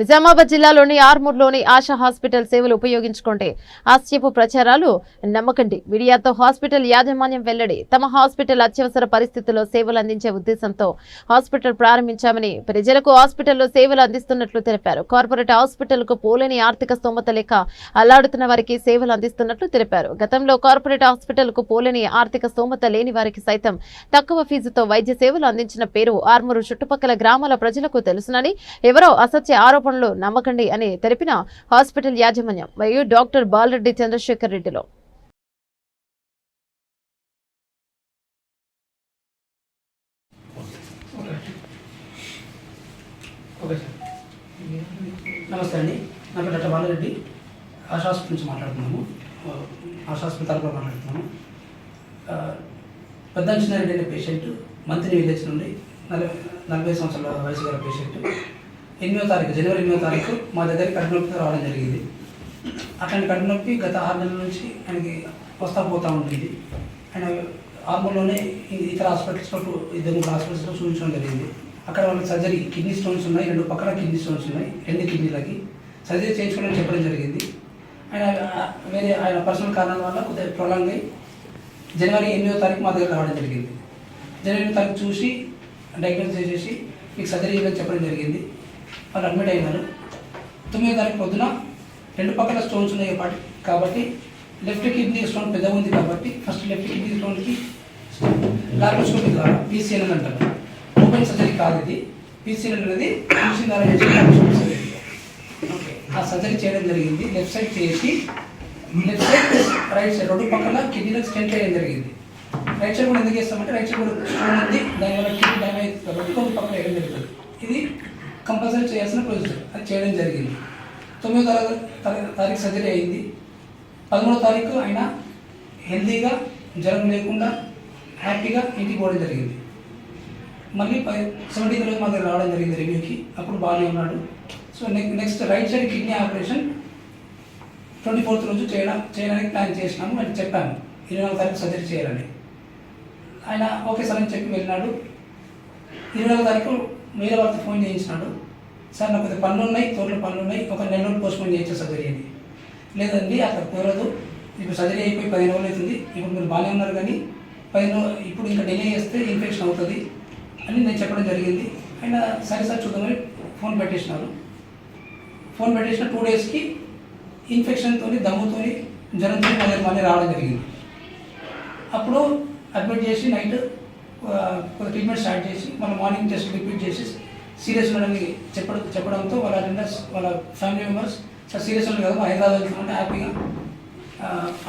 నిజామాబాద్ జిల్లాలోని ఆర్మూర్లోని ఆశా హాస్పిటల్ సేవలు ఉపయోగించుకోండి ఆశ్చర్యపు ప్రచారాలు నమ్మకండి. మీడియాతో హాస్పిటల్ యాజమాన్యం వెల్లడి తమ హాస్పిటల్ అత్యవసర పరిస్థితుల్లో సేవలు అందించే ఉద్దేశంతో హాస్పిటల్ ప్రారంభించామని ప్రజలకు హాస్పిటల్లో సేవలు అందిస్తున్నట్లు తెలిపారు. కార్పొరేట్ హాస్పిటల్కు పోలేని ఆర్థిక స్తోమత లేక అల్లాడుతున్న వారికి సేవలు అందిస్తున్నట్లు తెలిపారు. గతంలో కార్పొరేట్ హాస్పిటల్కు పోలేని ఆర్థిక స్తోమత లేని వారికి సైతం తక్కువ ఫీజుతో వైద్య సేవలు అందించిన పేరు ఆర్మూరు చుట్టుపక్కల గ్రామాల ప్రజలకు తెలుసునని ఎవరో అసత్య ఆరోపణలు నమ్మకండి అని తెలిపిన హాస్పిటల్ యాజమాన్యం మరియు డాక్టర్ బాలరెడ్డి చంద్రశేఖర్ రెడ్డిలో. నమస్తే అండి. నా పేరు డాక్టర్ బాలరెడ్డి. ఆశా హాస్పిటల్ నుంచి మాట్లాడుతున్నాము. ఆ, ఆశా హాస్పిటల్ తరపున మాట్లాడుతున్నాము. ఆ, పెద్ద రెడ్డి అనే పేషెంట్ మంత్రి విలేజ్ నుండి నలభై నలభై సంవత్సరాల వయసు గల పేషెంట్ ఎనిమిదో తారీఖు జనవరి ఎనిమిదో తారీఖు మా దగ్గరికి కడుపు నొప్పితో రావడం జరిగింది. అట్లాంటి కడుపు నొప్పి గత ఆరు నెలల నుంచి ఆయనకి వస్తా పోతూ ఉంటుంది ఆయన ఆర్మూర్లోనే ఇతర హాస్పిటల్స్లో ఇద్దరు మూడు హాస్పిటల్స్లో చూపించడం జరిగింది. అక్కడ వాళ్ళకి సర్జరీ కిడ్నీ స్టోన్స్ ఉన్నాయి. రెండు పక్కన కిడ్నీ స్టోన్స్ ఉన్నాయి. రెండు కిడ్నీలకి సర్జరీ చేయించుకోవడం చెప్పడం జరిగింది. ఆయన వేరే ఆయన పర్సనల్ కారణాల వల్ల కొద్దిగా ప్రొలాంగ్ అయ్యి జనవరి ఎనిమిదో తారీఖు మా దగ్గర రావడం జరిగింది. జనవరి ఎనిమిదో తారీఖు చూసి డయాగ్నోస్ చేసేసి మీకు సర్జరీ చేయడం చెప్పడం జరిగింది. వాళ్ళు అడ్మిట్ అయినారు తొమ్మిదో తారీఖు పొద్దున రెండు పక్కల స్టోన్స్ ఉన్నాయి కాబట్టి కాబట్టి లెఫ్ట్ కిడ్నీ స్టోన్ పెద్ద ఉంది కాబట్టి ఫస్ట్ లెఫ్ట్ కిడ్నీ స్టోన్కి లాప్రోస్కోపీ ద్వారా పీసీఎన్ అంటారు. ఓపెన్ సర్జరీ కాదు ఇది. పీసీఎన్ అనేది మిషన్ ద్వారా చేసే ఓకే ఆ సర్జరీ చేయడం జరిగింది. లెఫ్ట్ సైడ్ చేసి లెఫ్ట్ సైడ్ రైట్ సైడ్ రెండు పక్కల కిడ్నీలకు స్టెంట్ వేయడం జరిగింది. రైట్ సైడ్ కూడా ఎందుకు చేస్తామంటే రైట్ సైడ్ కూడా స్టోన్ ఉంది. దానివల్ల కిడ్నీ డ్యామేజ్ కాబట్టి కొన్ని పక్కన వేయడం జరుగుతుంది? కంపల్సరీ చేయాల్సిన ప్రొసీజర్ అది చేయడం జరిగింది. తొమ్మిదో తారీఖు తారీఖు సర్జరీ అయింది. పదమూడో తారీఖు ఆయన హెల్తీగా జ్వరం లేకుండా హ్యాపీగా ఇంటికి పోవడం జరిగింది. మళ్ళీ పై సెవెంటీన్త్ రోజు మా దగ్గర రావడం జరిగింది రివ్యూకి అప్పుడు బాగానే ఉన్నాడు. So next right side kidney operation twenty fourth రోజు చేయడం చేయడానికి ప్లాన్ చేసినాము అని చెప్పాము. ఇరవై నాలుగు తారీఖు సర్జరీ చేయాలని. ఆయన ఓకే సార్ అని చెప్పి వెళ్ళినాడు. ఇరవై నాలుగు తారీఖు వేరే వాళ్ళతో ఫోన్ చేయించినాడు. సార్ నాకు కొద్ది పనులు ఉన్నాయి తోటలో పనులు ఉన్నాయి ఒక నెల రోజులు పోస్ట్ పోన్ చేయొచ్చు సర్జరీ అని లేదండి అక్కడ కుదరదు. ఇప్పుడు సర్జరీ అయిపోయి పదిహేను రోజులు అవుతుంది. ఇప్పుడు మీరు బాగానే ఉన్నారు కానీ పదిహేను ఇప్పుడు ఇంకా డిలే చేస్తే ఇన్ఫెక్షన్ అవుతుంది అని నేను చెప్పడం జరిగింది. అండ్ సరే సార్ చూద్దామని ఫోన్ పెట్టేసినారు. ఫోన్ పెట్టేసిన టూ డేస్కి ఇన్ఫెక్షన్తో దమ్ముతో జ్వరంతో మళ్ళీ మళ్ళీ రావడం జరిగింది. అప్పుడు అడ్మిట్ చేసి నైట్ ట్రీట్మెంట్ స్టార్ట్ చేసి మన మార్నింగ్ టెస్ట్ రిపీట్ చేసి సీరియస్ ఉండడానికి చెప్పడం చెప్పడంతో వాళ్ళ అటెండర్స్ వాళ్ళ ఫ్యామిలీ మెంబర్స్ సార్ సీరియస్ ఉండదు కదా హైదరాబాద్ వెళ్తామంటే హ్యాపీగా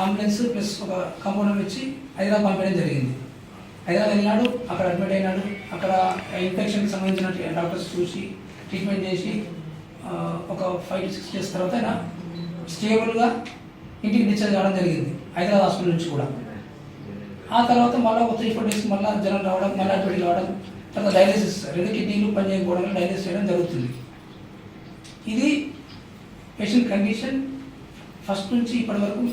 అంబులెన్స్ ప్లస్ ఒక కంపౌండర్ ఇచ్చి హైదరాబాద్ పంపించడం జరిగింది. హైదరాబాద్ వెళ్ళినాడు అక్కడ అడ్మిట్ అయినాడు. అక్కడ ఇన్ఫెక్షన్కి సంబంధించిన డాక్టర్స్ చూసి ట్రీట్మెంట్ చేసి ఒక ఫైవ్ టు సిక్స్ డేస్ తర్వాత ఆయన స్టేబుల్గా ఇంటికి డిశ్చార్జ్ కావడం జరిగింది హైదరాబాద్ హాస్పిటల్ నుంచి కూడా. ఆ తర్వాత మళ్ళీ ఒక త్రీ ఫోర్ డేస్ మళ్ళీ జ్వరం రావడం మళ్ళీ అడ్మిట్ రావడం తర్వాత డయాలిసిస్ రెండు కిడ్నీలు పనిచేయకపోవడం వల్ల చేయడం జరుగుతుంది. ఇది పేషెంట్ కండిషన్ ఫస్ట్ నుంచి ఇప్పటి వరకు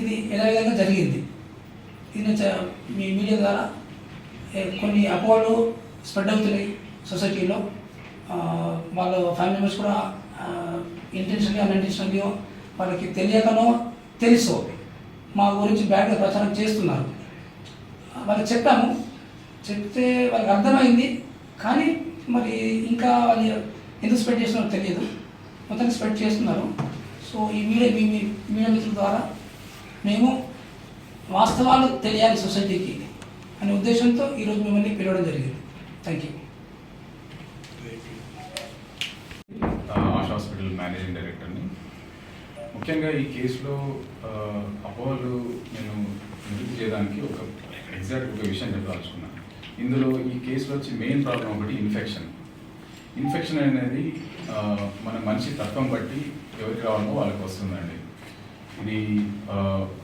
ఇది ఎలా విధంగా జరిగింది. ఇది మీ మీడియా ద్వారా కొన్ని అపోహలు స్ప్రెడ్ అవుతున్నాయి సొసైటీలో. వాళ్ళ ఫ్యామిలీ మెంబర్స్ కూడా ఇంటెన్షన్లీ అన్ఇంటెన్షన్లీ వాళ్ళకి తెలియకనో తెలుసో మా గురించి బ్యాడ్గా ప్రచారం చేస్తున్నారు. వాళ్ళకి చెప్పాము. చెప్తే వాళ్ళకి అర్థమైంది. కానీ మరి ఇంకా వాళ్ళు ఎందుకు స్ప్రెడ్ చేస్తున్నారో తెలియదు. మొత్తానికి స్ప్రెడ్ చేస్తున్నారు. సో ఈ మీడియా మీ మీడియా మిత్రుల ద్వారా మేము వాస్తవాలు తెలియాలి సొసైటీకి అనే ఉద్దేశంతో ఈరోజు మిమ్మల్ని పిలవడం జరిగింది. థ్యాంక్ యూ ఆ, ఆష్ హాస్పిటల్ మేనేజింగ్ డైరెక్టర్ని. ముఖ్యంగా ఈ కేసులో ఆ, నేను నివృత్తి చేయడానికి ఒక ఎగ్జాక్ట్ ఒక విషయం చెప్పదలుచుకున్నాను ఇందులో ఈ కేసులో వచ్చి మెయిన్ ప్రాబ్లం ఒకటి ఇన్ఫెక్షన్ ఇన్ఫెక్షన్ అనేది మన మనిషి తత్వం బట్టి ఎవరికి రావాలో వాళ్ళకి వస్తుందండి. ఇది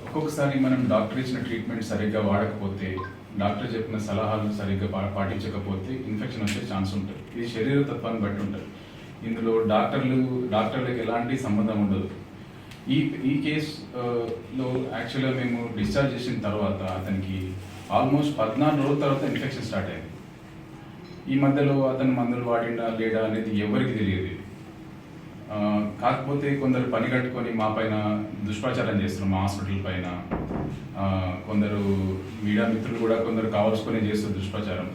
ఒక్కొక్కసారి మనం డాక్టర్ ఇచ్చిన ట్రీట్మెంట్ సరిగ్గా వాడకపోతే డాక్టర్ చెప్పిన సలహాలు సరిగ్గా పా- పాటించకపోతే ఇన్ఫెక్షన్ వచ్చే ఛాన్స్ ఉంటుంది. ఇది శరీర తత్వాన్ని బట్టి ఉంటుంది. ఇందులో డాక్టర్లు డాక్టర్లకు ఎలాంటి సంబంధం ఉండదు. ఈ ఈ కేసులో uh, యాక్చువల్గా మేము డిశ్చార్జ్ చేసిన తర్వాత అతనికి ఆల్మోస్ట్ పద్నాలుగు రోజుల తర్వాత ఇన్ఫెక్షన్ స్టార్ట్ అయింది. ఈ మధ్యలో అతను మందులు వాడినా లేడా అనేది ఎవరికి తెలియదు. కాకపోతే కొందరు పని కట్టుకొని మా పైన దుష్ప్రచారం చేస్తున్నారు మా హాస్పిటల్ పైన. కొందరు మీడియా మిత్రులు కూడా కొందరు కావాల్సుకొని చేస్తారు దుష్ప్రచారం.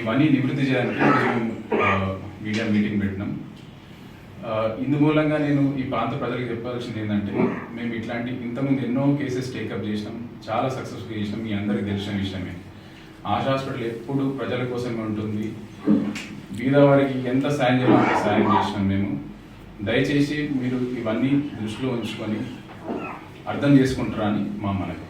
ఇవన్నీ నివృత్తి చేయడానికి మేము మీడియా మీటింగ్ పెట్టినాం. ఇందు మూలంగా నేను ఈ ప్రాంత ప్రజలకు చెప్పాల్సింది ఏంటంటే మేము ఇట్లాంటి ఇంతకుముందు ఎన్నో కేసెస్ టేకప్ చేసినాం. చాలా సక్సెస్ఫుల్ చేసినాం. మీ అందరికి తెలిసిన విషయమే. ఆశ హాస్పిటల్ ఎప్పుడు ప్రజల కోసమే ఉంటుంది. బీదవారికి ఎంత సాయం చేయాలో అంత సాయం చేసినాం మేము. దయచేసి మీరు ఇవన్నీ దృష్టిలో ఉంచుకొని అర్థం చేసుకుంటారా అని మా మనకి